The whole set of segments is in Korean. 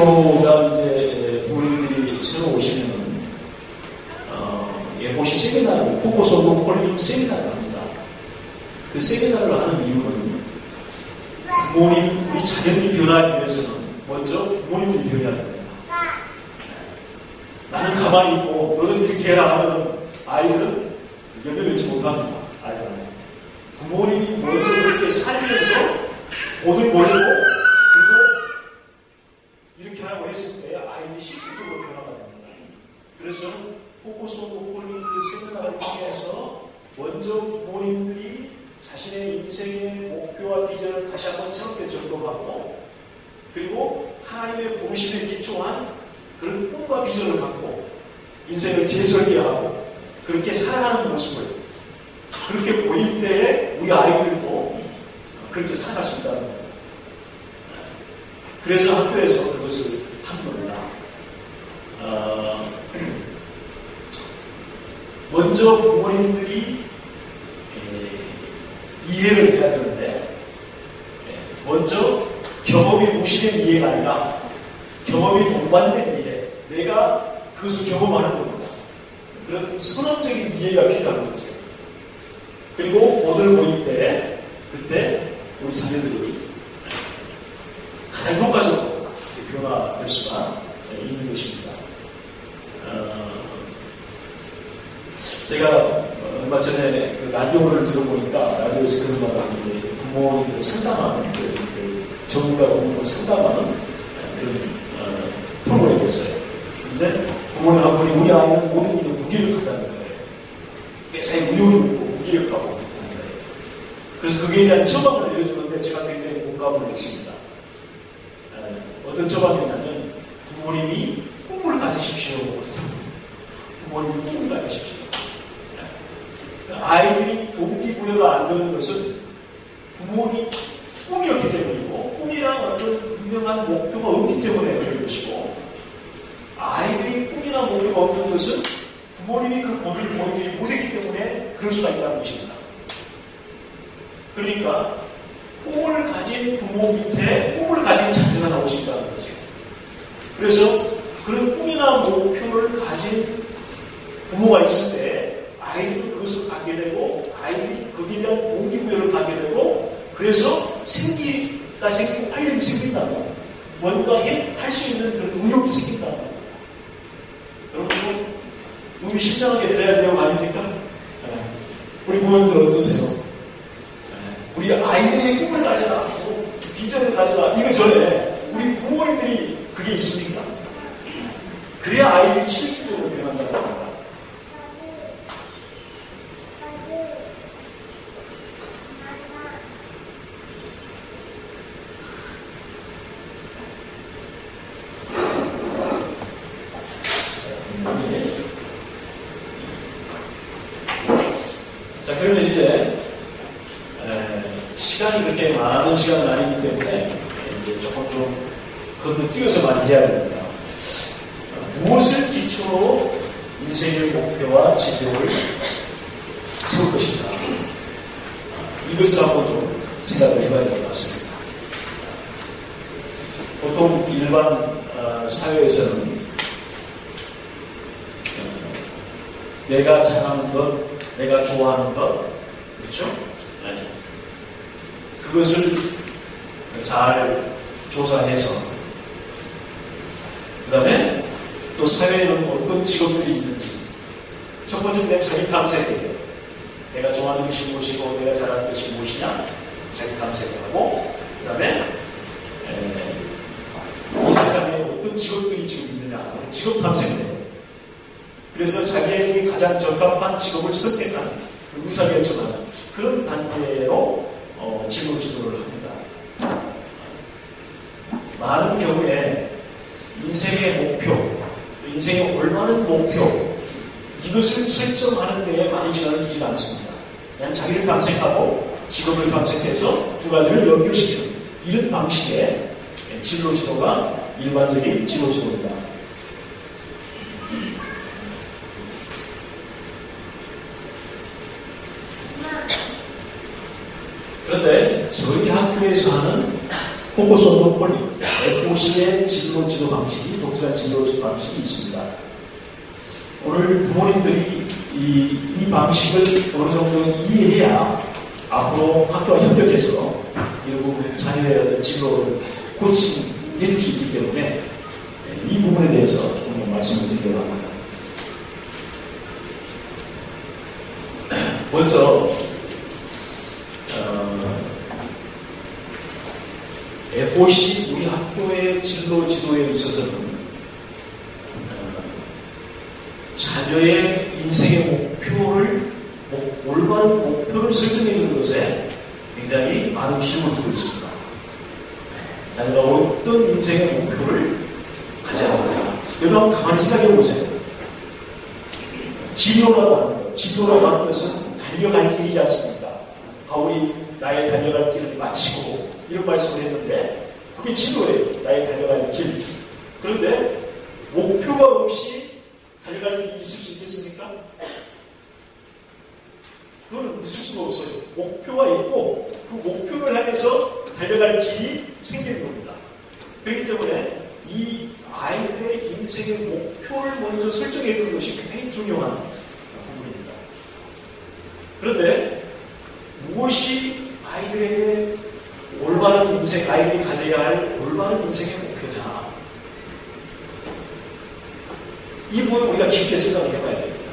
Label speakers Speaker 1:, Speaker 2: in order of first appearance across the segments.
Speaker 1: 학교가 이제 부모님들이 새로 오시면 어, 예보시 세미나를 포코소도 폴링 세미나를 합니다. 그 세미나를 하는 이유는 부모님 우리 자녀들이 변하기 위해서는 먼저 부모님들이 변해야 됩니다. 나는 가만히 있고 너는 이렇게 해라 하면 아이들은 연결되지 못합니다. 아이들은 부모님이 먼저 그렇게 살면서 돈을 그리고 이렇게 하고 했을 때 아이들이 실질적으로 변화가 됩니다. 그래서 포커스 오브 폴링 그 세미나를 통해서 먼저 부모님들이 자신의 인생의 목표와 비전을 다시 한번 새롭게 점검하고 그리고 하나님의 부르심에 기초한 그런 꿈과 비전을 갖고 인생을 재설계하고 그렇게 살아가는 모습을 그렇게 보일 때에 우리 아이들도 그렇게 살아갈 수 있다는 거예요. 그래서 학교에서 그것을 한 겁니다. 어, 먼저 부모님들이 이해를 해야 되는데 먼저 경험이 무시된 이해가 아니라 경험이 동반된 이해 내가 그것을 경험하는 겁니다. 그런 선언적인 이해가 필요한 거죠. 그리고 오늘 모임 때 그때 우리 자녀들이 가장 효과적으로 변화될 수가 있는 것입니다. 어, 제가 얼마 전에 그 라디오를 들어보니까 라디오에서 그런 말을 이제 부모님들 상담하는 그, 그 전문가 부모님을 상담하는 그런 어, 프로그램이었어요. 근데 부모님 한 분이 우리 아이는 모든 일을 무기력하다는 거예요. 굉장히 무용이 있고 무기력하고 거예요. 그래서 거기에 대한 처방을 내려주는데 제가 굉장히 공감을 했습니다. 어떤 처방이냐면 부모님이 꿈을 가지십시오. 부모님이 꿈을 가지십시오. 아이들이 동기부여가 안 되는 것은 부모님 꿈이었기 때문이고 꿈이란 어떤 분명한 목표가 없기 때문에 그런 것이고 아이들이 꿈이나 목표가 없는 것은 부모님이 그 꿈을 보여주지 못했기 때문에 그럴 수가 있다는 것입니다. 그러니까 꿈을 가진 부모 밑에 꿈을 가진 자녀가 나올 수 있다는 거죠. 그래서 그런 꿈이나 목표를 가진 부모가 있을 때 아이들도 갖게 되고 아이들이 거기에 대한 동기부여를 갖게 되고 그래서 생기가 생기고 활력이 생긴다고 뭔가 할 수 있는 그런 의욕이 생긴다고 여러분 몸이 신장하게 돼야 돼요 아닙니까? 네. 우리 부모님들 어떠세요? 네. 우리 아이들의 꿈을 가져라 비전을 가져라 이거 전에 우리 부모님들이 그게 있습니까? 그래야 아이들이 실질적으로 변한다고 합니다. 자, 그러면 이제 에, 시간이 그렇게 많은 시간은 아니기 때문에 이제 조금 좀 건너뛰어서 많이 해야 됩니다. 무엇을 기초로 인생의 목표와 지표를 세울 것인가 이것을 한번 좀 생각을 해봐야 될 것 같습니다. 보통 일반 어, 사회에서는 어, 내가 잘하는 것, 내가 좋아하는 것, 그렇죠? 아니. 그것을 잘 조사해서, 그 다음에 또 사회에는 어떤 직업들이 있는지, 첫 번째 내 자기 탐색이에요. 내가 좋아하는 것이 무엇이고, 내가 잘하는 것이 무엇이냐, 자기 탐색을 하고, 그 다음에 이 세상에 어떤 직업들이 지금 있느냐, 직업 탐색이에요. 그래서 자기에게 가장 적합한 직업을 선택하는 의사결정하는 그런 단계로 어, 직업 지도를 합니다. 많은 경우에 인생의 목표, 인생의 올바른 목표 이것을 설정하는 데에 많은 시간을 주지 않습니다. 그냥 자기를 탐색하고 직업을 탐색해서 두 가지를 연결시키는 이런 방식의 진로 지도가 일반적인 진로 지도입니다. 그런데 저희 학교에서 하는 온더 폴리, FOC의 진로 지도 방식이, 독특한 진로 지도 방식이 있습니다. 오늘 부모님들이 이, 이 방식을 어느 정도 이해해야 앞으로 학교와 협력해서 이런 자녀의 어떤 진로를 코칭해 줄 수 있기 때문에 이 부분에 대해서 오늘 말씀을 드리려고 합니다. 먼저 어, FOC 우리 학교의 진로 지도에 있어서는 어, 자녀의 인생의 목표를 올바른 목표를 설정해 주는 것에 굉장히 많은 비중을 두고 있습니다. 자녀가 어떤 인생의 목표를 가져야 하느냐. 여러분 가만히 생각해 보세요. 진로라고 하는 것, 진로라고 하는 것은 달려갈 길이지 않습니까? 바울이 나의 달려갈 길을 마치고 이런 말씀을 했는데 그게 진로예요. 나의 달려갈 길. 그런데 목표가 없이 달려갈 길이 있을 수 있겠습니까? 그건 있을 수가 없어요. 목표가 있고 그 목표를 향해서 달려갈 길이 생기는 겁니다. 그렇기 때문에 이 아이들의 인생의 목표를 먼저 설정해 주는 것이 굉장히 중요한 부분입니다. 그런데 무엇이 아이들에게 인생, 아이들이 가져야 할 올바른 인생의 목표냐. 이 부분을 우리가 깊게 생각을 해봐야 됩니다.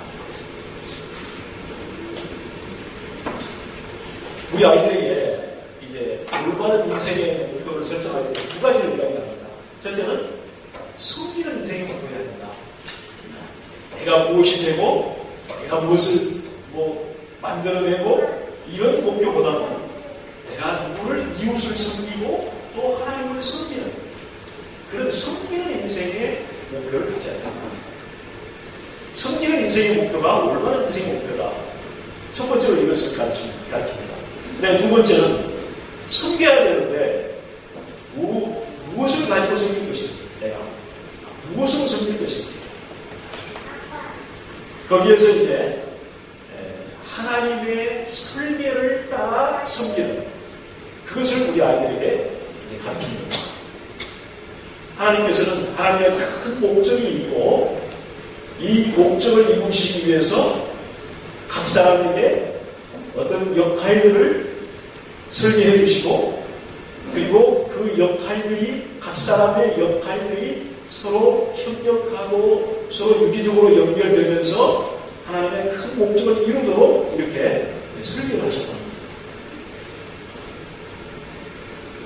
Speaker 1: 우리 아이들에게 이제 올바른 인생의 목표를 설정할 때 두 가지를 이야기합니다. 첫째는 숨기는 인생의 목표가 된다. 내가 무엇이 되고, 내가 무엇을 뭐 만들어내고, 이런 목표보다는 내가 누구를 이웃을 섬기고 또 하나님을 섬기는 그런 섬기는 인생의 목표를 가져야 된다. 섬기는 인생의 목표가 올바른 인생의 목표다. 첫 번째로 이것을 가르칩니다. 네, 두 번째는 숨겨야 되는데 무, 무엇을 가지고 섬길 것인지 내가 무엇을 섬길 것인지 거기에서 이제 하나님의 설계를 따라 섬기는 그것을 우리 아이들에게 이제 가르칩니다. 하나님께서는 하나님의 큰 목적이 있고 이 목적을 이루시기 위해서 각 사람에게 어떤 역할들을 설계해 주시고 그리고 그 역할들이 각 사람의 역할들이 서로 협력하고 서로 유기적으로 연결되면서 하나님의 큰 목적을 이루도록 이렇게 설계를 하셨다.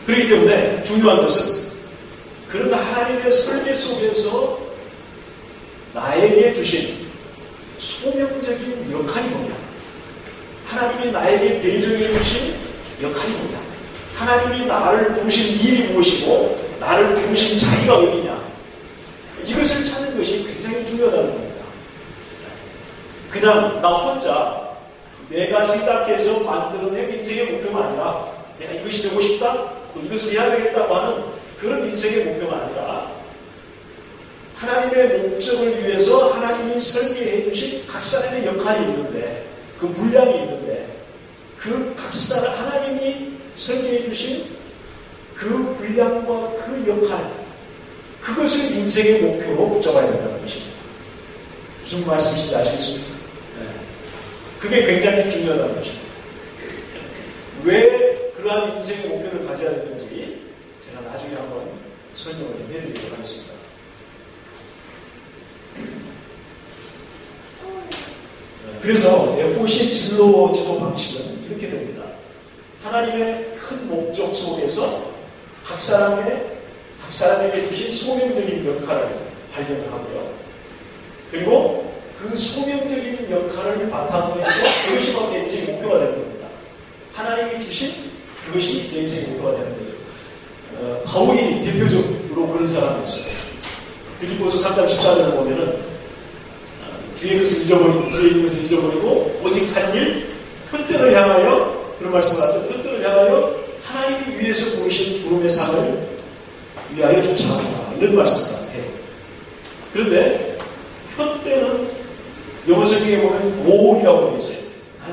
Speaker 1: 그렇기 때문에 중요한 것은 그런 하나님의 설계 속에서 나에게 주신 소명적인 역할이 뭐냐? 하나님이 나에게 배정해 주신 역할이 뭐냐? 하나님이 나를 부르신 일이 무엇이고 나를 부르신 자리가 어디냐? 이것을 찾는 것이 굉장히 중요하다는 겁니다. 그냥 나 혼자 내가 생각해서 만들어낸 인생의 목표가 아니라 내가 이것이 되고 싶다, 또 이것을 해야 되겠다고 하는 그런 인생의 목표가 아니라 하나님의 목적을 위해서 하나님이 설계해 주신 각 사람의 역할이 있는데 그 분량이 있는데 그 각 사람 하나님이 설계해 주신 그 분량과 그 역할 그것을 인생의 목표로 붙잡아야 된다는 것입니다. 무슨 말씀인지 아시겠습니까? 네. 그게 굉장히 중요하다는 것입니다. 왜 그러한 인생의 목표를 가져야 되는지 제가 나중에 한번 설명을 좀 해드리도록 하겠습니다. 그래서 FOC의 진로 지도 방식은 이렇게 됩니다. 하나님의 큰 목적 속에서 각 사람의 각 사람에게 주신 소명적인 역할을 발견을 하고요. 그리고 그 소명적인 역할을 바탕으로 해서 그것이 바로 내 인생의 목표가 되는 겁니다. 하나님이 주신 그것이 내 인생의 목표가 되는 거죠. 어, 바울이 대표적으로 그런 사람이었어요. 빌리포스 3장 14절을 보면은 뒤에 것을 잊어버리고, 뒤에 것을 잊어버리고, 오직 한 일, 흩들을 향하여, 그런 말씀을 하죠. 흩들을 향하여 하나님이 위해서 보이신 부름의 상을 위하여 쫓아가라. 이런 말씀을 해요. 그런데, 혀때는 영어 성경에 보면 고이라고 되어 있어요.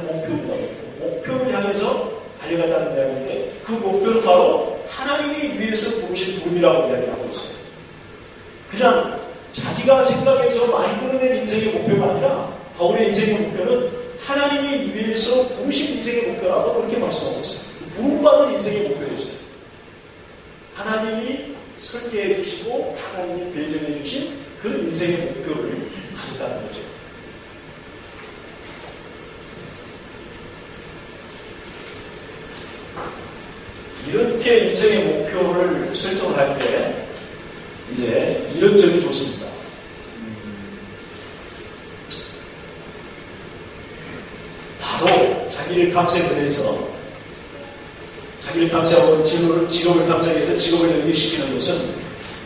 Speaker 1: 목표입니다. 목표를 향해서 달려간다는 이야기인데, 그 목표는 바로 하나님이 위해서 부름이라고 이야기하고 있어요. 그냥 자기가 생각해서 많이 끌어낸 인생의 목표가 아니라 바울의 인생의 목표는 하나님이 위해서 부르신 인생의 목표라고 그렇게 말씀하고 있어요. 부름받은 인생의 목표였어요. 하나님이 설계해 주시고 하나님이 배정해 주신 그 인생의 목표를 가졌다는 거죠. 이렇게 인생의 목표를 설정을 할 때 이제 이런 점이 좋습니다. 바로 자기를 탐색을 해서 자기를 탐색하고 직업을, 직업을 탐색해서 직업을 연결시키는 것은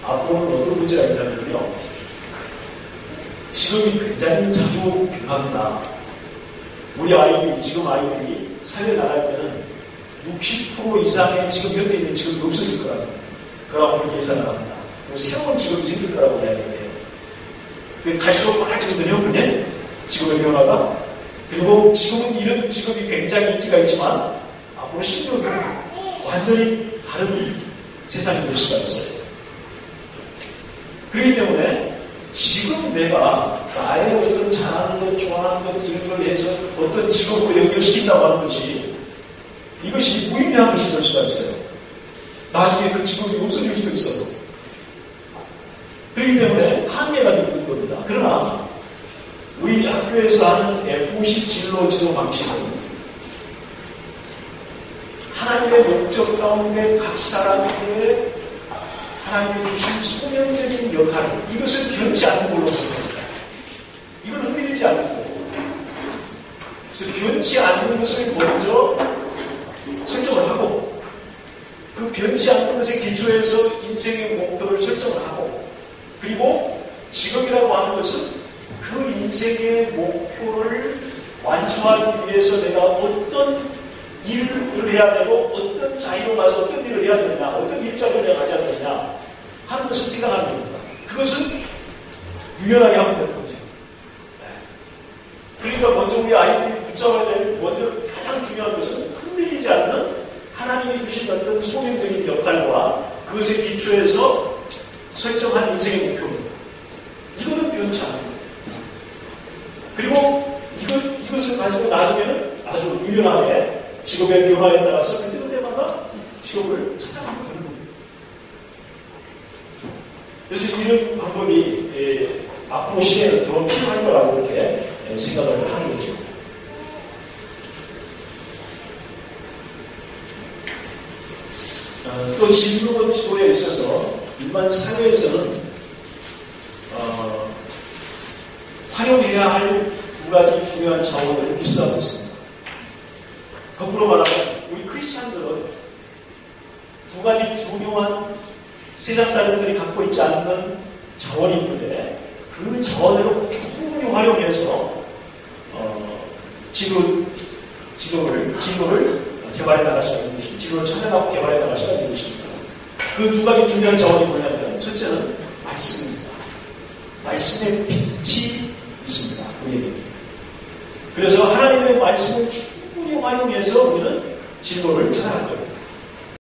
Speaker 1: 앞으로는 어떤 문제가 있다면요. 직업이 굉장히 자주 변합니다. 우리 아이들이, 지금 아이들이 살려 나갈 때는 60% 이상의 지금 현재 있는 직업이 없어질 거라고. 그라고 그렇게 예상을 합니다. 새로운 직업이 생길 거라고 이야기해요. 갈수록 많아지거든요, 근데 직업의 변화가. 그리고 지금은 이런 직업이 굉장히 인기가 있지만 앞으로 10년 후 완전히 다른 세상이 될 수가 있어요. 그렇기 때문에 지금 내가 나의 어떤 잘하는 것, 좋아하는 것, 이런 걸 해서 어떤 직업을 연결시킨다고 하는 것이 이것이 무의미한 것이 될 수가 있어요. 나중에 그 직업이 없어질 수도 있어요. 그렇기 때문에 한계가 좀 있는 겁니다. 그러나 우리 학교에서 하는 FOC 진로 지도 방식은 하나님의 목적 가운데 각 사람에게 하나님이 주신 소명적인 역할, 이것을 변치 않는 걸로 생각합니다. 이건 흔들리지 않는 거고. 그래서 변치 않는 것을 먼저 설정을 하고, 그 변치 않는 것에 기초해서 인생의 목표를 설정을 하고, 그리고 직업이라고 하는 것은 그 인생의 목표를 완수하기 위해서 내가 어떤 일을 해야 되고 어떤 자리로 가서 어떤 일을 해야 되느냐, 어떤 일자리를 내가 가져야 되느냐 하는 것을 생각하는 겁니다. 그것은 유연하게 하면 되는 거죠. 네. 그러니까 먼저 우리 아이들이 붙잡아야 될 먼저 가장 중요한 않는 하나님이 주신 어떤 소명적인 역할과 그것에 기초해서 설정한 인생의 목표입니다. 이거는 변치 않는 거예요. 그리고 이것, 이것을 가지고 나중에는 아주 유연하게 직업의 변화에 따라서 그때그때마다 직업을 찾아가면 되는 겁니다. 그래서 이런 방법이 예, 앞으로 시대에는 더 필요할 거라고 이렇게 예, 생각을 하는 거죠. 어, 또 진로 지도에 있어서 일반 사회에서는 어, 활용해야 할 두 가지 중요한 자원을 비싸고 있습니다. 거꾸로 말하면 우리 크리스찬들은 두 가지 중요한 세상 사람들이 갖고 있지 않는 자원이 있는데 그 자원을 충분히 활용해서 어, 지도, 지도를, 지도를 개발해 수가 있는 것입니다. 지도를 찾아가고 개발해 수가 있는 것입니다. 그 두 가지 중요한 자원이 뭐냐면 첫째는 말씀입니다. 말씀의 빛이 있습니다. 우리에게. 그래서 하나님의 말씀을 충분히 활용해서 우리는 진로를 찾아갈 겁니다.